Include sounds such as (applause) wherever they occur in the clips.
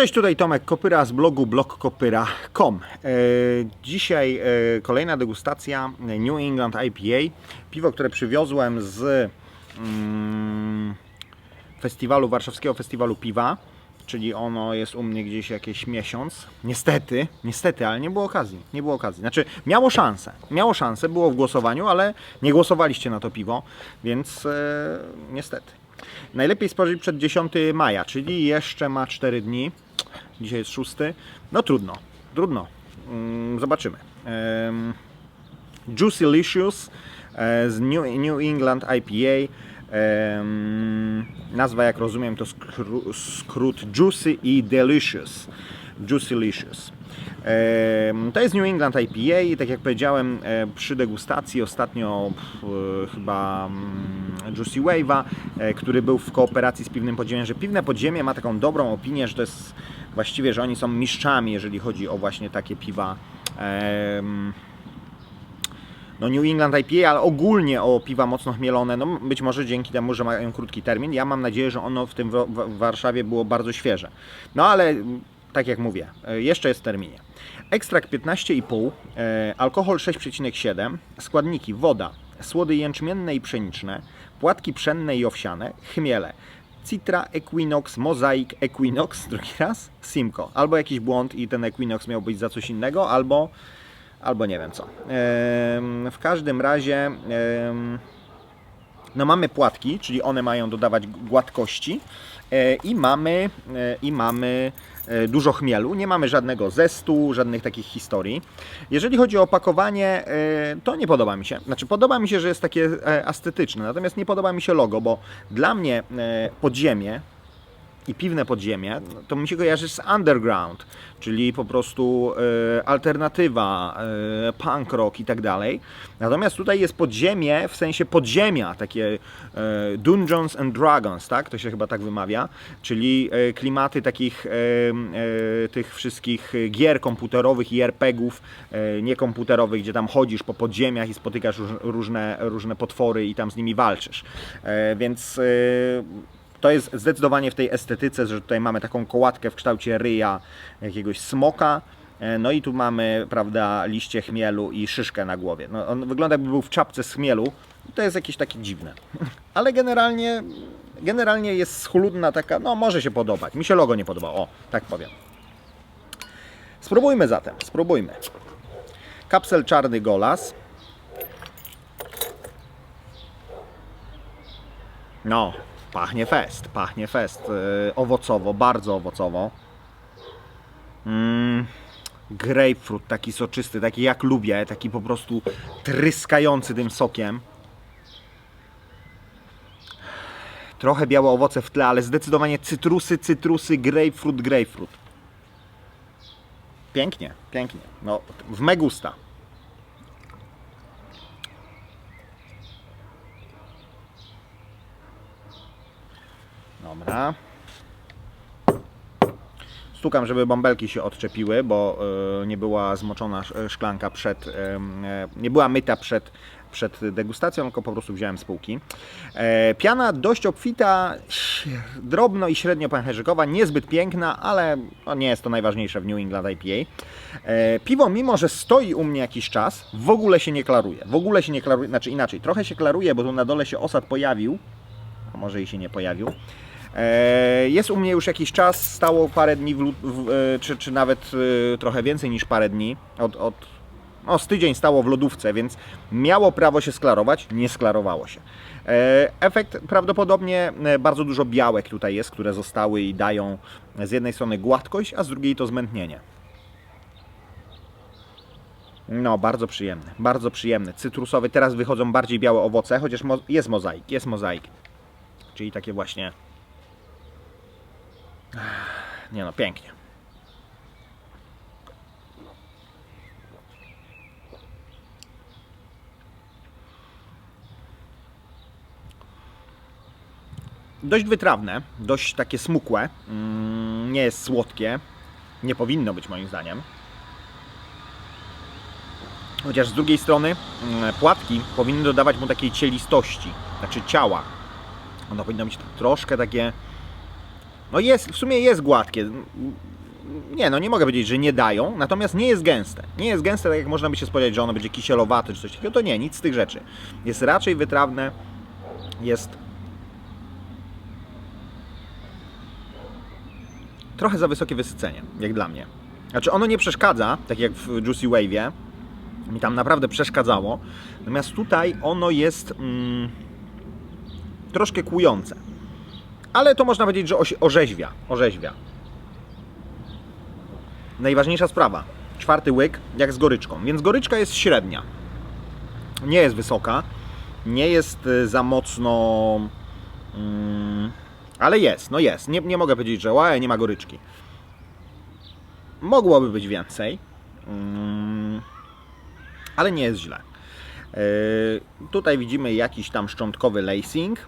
Cześć, tutaj Tomek Kopyra z blogu blogkopyra.com. E, Dzisiaj e, kolejna degustacja New England IPA. Piwo, które przywiozłem z mm, festiwalu, warszawskiego festiwalu piwa, czyli ono jest u mnie gdzieś jakiś miesiąc. Niestety, niestety, ale nie było okazji. Nie było okazji. Znaczy, miało szansę. Miało szansę, było w głosowaniu, ale nie głosowaliście na to piwo, więc e, niestety. Najlepiej spożyć przed 10 maja, czyli jeszcze ma 4 dni. Dzisiaj jest 6. No trudno, trudno. Mm, Zobaczymy. Em, Juicylicious e, z New, England IPA. Nazwa, jak rozumiem, to skró- skrót Juicy i Delicious. Juicylicious. Em, To jest New England IPA i tak jak powiedziałem e, przy degustacji ostatnio e, chyba mm, Juicy Wave'a, e, który był w kooperacji z Piwnym Podziemiem, że Piwne Podziemie ma taką dobrą opinię, że to jest właściwie, że oni są mistrzami, jeżeli chodzi o właśnie takie piwa. no New England IPA, ale ogólnie o piwa mocno chmielone, no być może dzięki temu, że mają krótki termin. Ja mam nadzieję, że ono w tym w, Warszawie było bardzo świeże. No ale tak jak mówię, e, jeszcze jest w terminie. Ekstrakt 15,5, e, alkohol 6,7, składniki woda, słody jęczmienne i pszeniczne, płatki pszenne i owsiane, chmiele, Citra, Equinox, Mosaic, Equinox, (laughs) drugi raz, Simco. Albo jakiś błąd i ten Equinox miał być za coś innego, albo albo nie wiem co. W każdym razie no mamy płatki, czyli one mają dodawać gładkości i mamy, e, i mamy e, dużo chmielu, nie mamy żadnego zestu, żadnych takich historii. Jeżeli chodzi o opakowanie, e, to nie podoba mi się. Znaczy podoba mi się, że jest takie e, estetyczne, natomiast nie podoba mi się logo, bo dla mnie e, podziemie i piwne podziemie, to mi się kojarzy z underground, czyli po prostu e, alternatywa, e, punk rock i tak dalej. Natomiast tutaj jest podziemie w sensie podziemia, takie e, Dungeons and Dragons, tak? To się chyba tak wymawia, czyli e, klimaty takich e, e, tych wszystkich gier komputerowych i RPGów e, niekomputerowych, gdzie tam chodzisz po podziemiach i spotykasz róż, różne, różne potwory i tam z nimi walczysz. E, więc e, to jest zdecydowanie w tej estetyce, że tutaj mamy taką kołatkę w kształcie ryja jakiegoś smoka. E, No i tu mamy, prawda, liście chmielu i szyszkę na głowie. No, on wygląda jakby był w czapce z chmielu. To jest jakieś takie dziwne. (laughs) Ale generalnie, generalnie jest schludna taka, no może się podobać. Mi się logo nie podoba, o, tak powiem. Spróbujmy zatem, spróbujmy. Kapsel czarny golas. No, pachnie fest, pachnie fest. Yy, owocowo, bardzo owocowo. Mm, grapefruit, taki soczysty, taki jak lubię, taki po prostu tryskający tym sokiem. Trochę białe owoce w tle, ale zdecydowanie cytrusy, cytrusy, grapefruit, grapefruit. Pięknie, pięknie. No, w megusta. Dobra. Stukam, żeby bąbelki się odczepiły, bo e, nie była zmoczona sz- szklanka przed, e, nie była myta przed, przed degustacją, tylko po prostu wziąłem z półki. E, piana dość obfita, drobno i średnio pęcherzykowa, niezbyt piękna, ale no, nie jest to najważniejsze w New England IPA. E, piwo, mimo że stoi u mnie jakiś czas, w ogóle się nie klaruje. W ogóle się nie klaruje, znaczy inaczej, trochę się klaruje, bo tu na dole się osad pojawił, a może i się nie pojawił. E, Jest u mnie już jakiś czas, stało parę dni, w, w, e, czy, czy nawet e, trochę więcej niż parę dni. Od, od, no, z tydzień stało w lodówce, więc miało prawo się sklarować, nie sklarowało się. Efekt prawdopodobnie bardzo dużo białek tutaj jest, które zostały i dają z jednej strony gładkość, a z drugiej to zmętnienie. No, bardzo przyjemny, bardzo przyjemny. Cytrusowy, teraz wychodzą bardziej białe owoce, chociaż mo- jest mozaik, jest mozaik. Czyli takie właśnie. Nie no, pięknie. Dość wytrawne, dość takie smukłe. Mm, Nie jest słodkie. Nie powinno być moim zdaniem. Chociaż z drugiej strony mm, płatki powinny dodawać mu takiej cielistości, znaczy ciała. Ono powinno być troszkę takie No jest, w sumie jest gładkie. Nie, no nie mogę powiedzieć, że nie dają, natomiast nie jest gęste. Nie jest gęste, tak jak można by się spodziewać, że ono będzie kisielowate czy coś takiego. To nie, nic z tych rzeczy. Jest raczej wytrawne, jest trochę za wysokie wysycenie, jak dla mnie. Znaczy ono nie przeszkadza, tak jak w Juicy Wave'ie, mi tam naprawdę przeszkadzało, natomiast tutaj ono jest mm, troszkę kłujące. Ale to można powiedzieć, że orzeźwia, orzeźwia. Najważniejsza sprawa, czwarty łyk, jak z goryczką, więc goryczka jest średnia. Nie jest wysoka, nie jest y, za mocno... Mm, ale jest, no jest. Nie, nie mogę powiedzieć, że łe, nie ma goryczki. Mogłoby być więcej, mm, ale nie jest źle. Yy, tutaj widzimy jakiś tam szczątkowy lacing,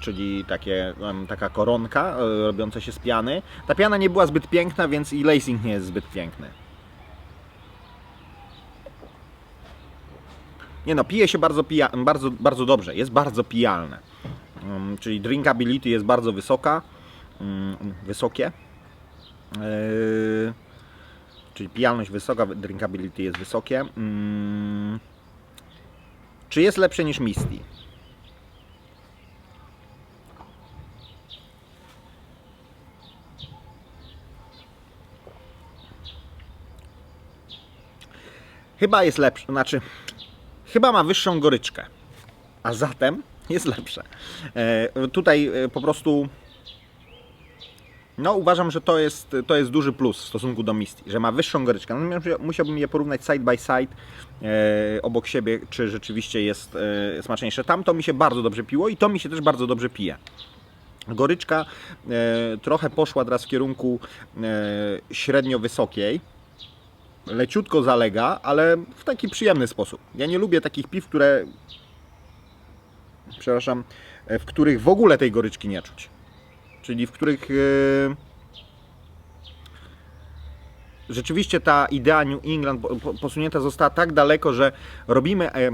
czyli takie, taka koronka yy, robiąca się z piany. Ta piana nie była zbyt piękna, więc i lacing nie jest zbyt piękny. Nie no, pije się bardzo, pija- bardzo, bardzo dobrze, jest bardzo pijalne. Czyli drinkability jest bardzo wysoka, mm, wysokie. Yy, czyli pijalność wysoka, drinkability jest wysokie. Mm, czy jest lepsze niż Misty? Chyba jest lepsze, znaczy chyba ma wyższą goryczkę, a zatem jest lepsze. E, tutaj e, po prostu no uważam, że to jest, to jest duży plus w stosunku do Misty, że ma wyższą goryczkę. Natomiast musiałbym je porównać side by side e, obok siebie, czy rzeczywiście jest e, smaczniejsze. Tamto mi się bardzo dobrze piło i to mi się też bardzo dobrze pije. Goryczka e, trochę poszła teraz w kierunku e, średnio wysokiej. Leciutko zalega, ale w taki przyjemny sposób. Ja nie lubię takich piw, które przepraszam, e, w których w ogóle tej goryczki nie czuć. Czyli w których e, rzeczywiście ta idea New England po- po- posunięta została tak daleko, że robimy e,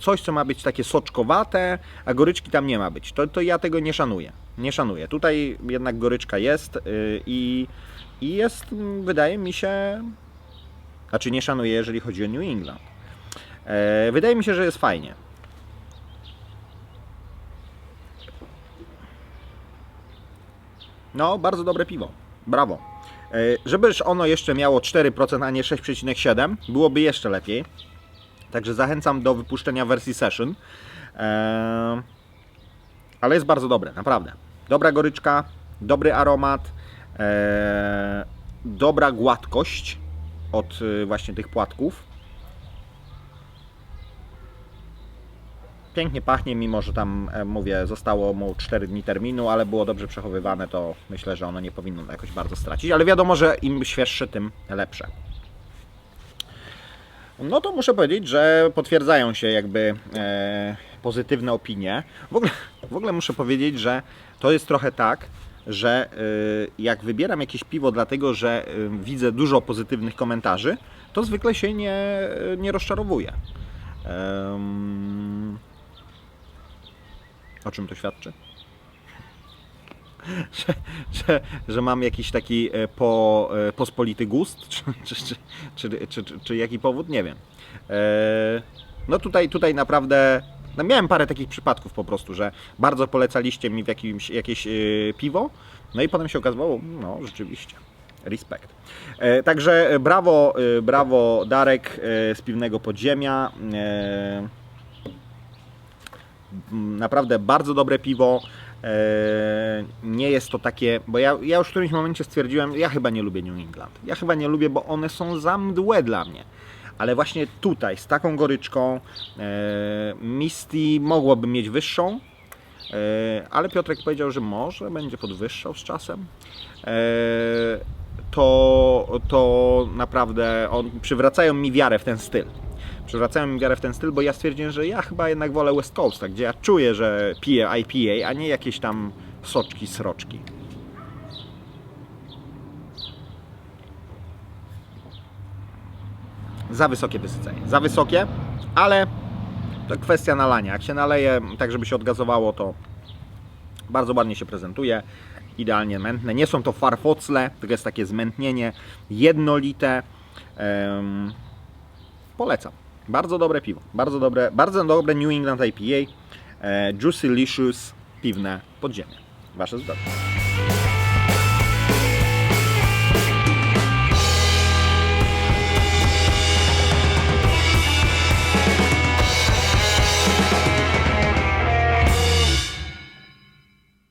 coś, co ma być takie soczkowate, a goryczki tam nie ma być. To, to ja tego nie szanuję. Nie szanuję. Tutaj jednak goryczka jest i, i jest, wydaje mi się, znaczy nie szanuję, jeżeli chodzi o New England. E, Wydaje mi się, że jest fajnie. No, bardzo dobre piwo. Brawo. E, Żebyż ono jeszcze miało 4%, a nie 6,7, byłoby jeszcze lepiej. Także zachęcam do wypuszczenia wersji Session. E, Ale jest bardzo dobre, naprawdę. Dobra goryczka, dobry aromat, dobra gładkość od y, właśnie tych płatków. Pięknie pachnie, mimo że tam, e, mówię, zostało mu 4 dni terminu, ale było dobrze przechowywane, to myślę, że ono nie powinno jakoś bardzo stracić. Ale wiadomo, że im świeższe, tym lepsze. No to muszę powiedzieć, że potwierdzają się jakby e, pozytywne opinie. W ogóle, w ogóle muszę powiedzieć, że to jest trochę tak, że y, jak wybieram jakieś piwo dlatego, że y, widzę dużo pozytywnych komentarzy, to zwykle się nie, nie rozczarowuję. O czym to świadczy? (laughs) że, że, że mam jakiś taki e, po, e, pospolity gust, (laughs) czy, czy, czy, czy, czy, czy, czy jaki powód, nie wiem. E, No tutaj, tutaj naprawdę no miałem parę takich przypadków po prostu, że bardzo polecaliście mi w jakimś, jakieś e, piwo, no i potem się okazało, no rzeczywiście. Respekt. E, Także e, brawo, e, brawo Darek z Piwnego Podziemia. Naprawdę bardzo dobre piwo. Nie jest to takie, bo ja, ja już w którymś momencie stwierdziłem, ja chyba nie lubię New England. Ja chyba nie lubię, bo one są za mdłe dla mnie. Ale właśnie tutaj, z taką goryczką, e, Misty mogłoby mieć wyższą, e, ale Piotrek powiedział, że może będzie podwyższał z czasem. E, to, to naprawdę on, przywracają mi wiarę w ten styl. Przywracają mi wiarę w ten styl, bo ja stwierdziłem, że ja chyba jednak wolę West Coasta, gdzie ja czuję, że piję IPA, a nie jakieś tam soczki, sroczki. Za wysokie wysycenie. Za wysokie, ale to kwestia nalania. Jak się naleje tak, żeby się odgazowało, to bardzo ładnie się prezentuje idealnie mętne. Nie są to farfocle, tylko jest takie zmętnienie jednolite. Em, polecam. Bardzo dobre piwo. Bardzo dobre, bardzo dobre New England IPA. E, Juicy Licious piwne podziemie. Wasze zdrowie.